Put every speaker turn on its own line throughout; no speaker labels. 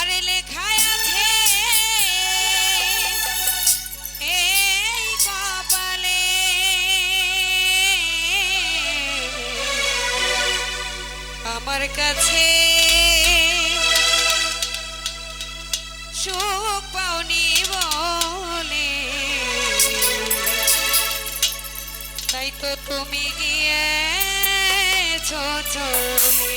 আরে লেখায় আছে, এই কপালে আমার কাছে সুখ পাওনি বলে। তাই তো তুমি গিয়েছ চলে।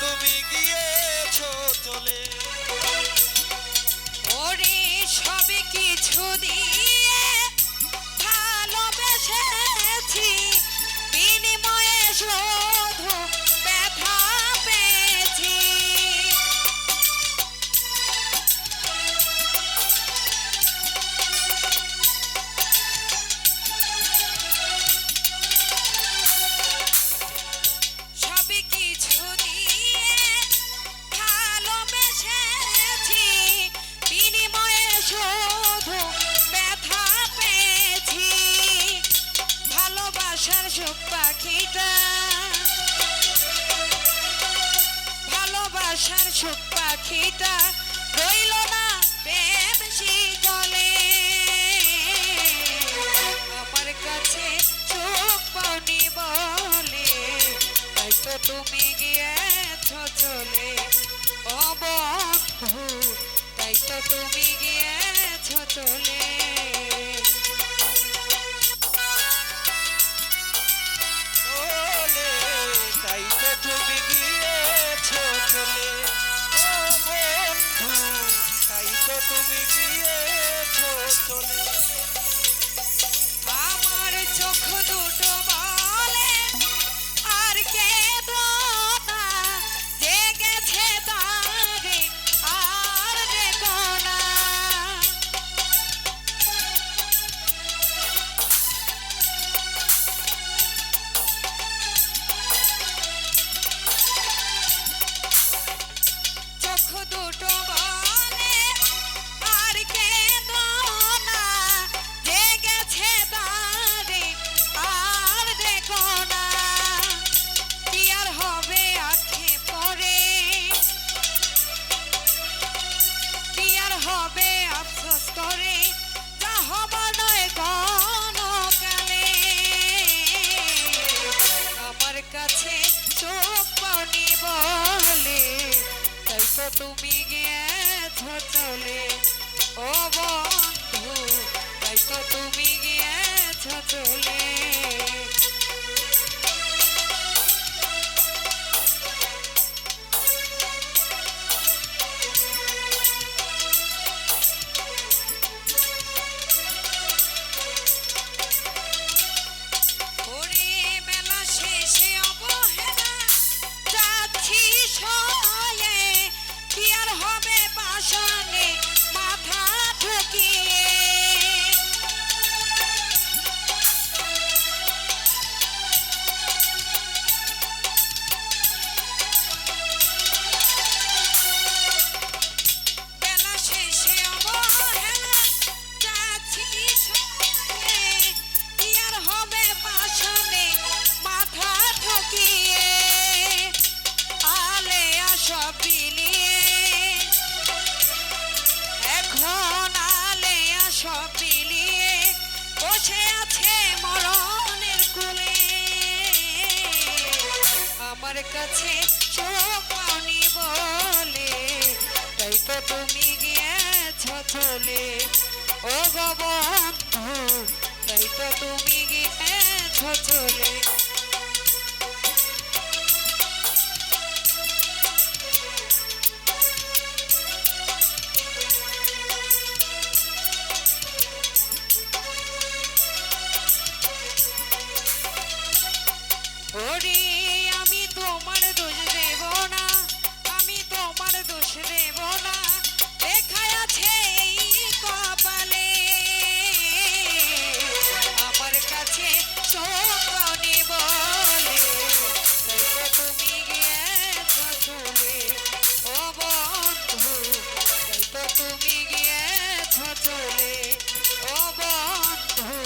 তুমি গিয়েছ চলে। ওরে সবে কিছু দিয়ে ভালোবেসেছি বিনিময়ে শুধু সুখ পাখিটা ভালোবাসার সুখ পাখিটা রইল না প্রেম শিকলে আমার কাছে চোখ পাওনি বলে। তাই তো তুমি গিয়েছ চলে। ও বন্ধু তাই তো তুমি গিয়েছ চলে।
তাই তো তুমি
shine. আসা বিলিয়ে বসে আছে মরণের কুলে। আমার কাছে চোখ পাওনি বলে, তাই তো তুমি গিয়েছ চলে। ও গো বন্ধু, তাই তো তুমি গিয়েছো চলে। দোষ দেব না দেখায় আছে কপালে। আমার কাছে চোখনি বলে তুমি গিয়েছ চলে ও বন্ধু তুমি গিয়েছ চলে ও বন্ধু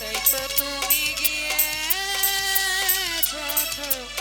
তাই তো তুমি গিয়েছ চলে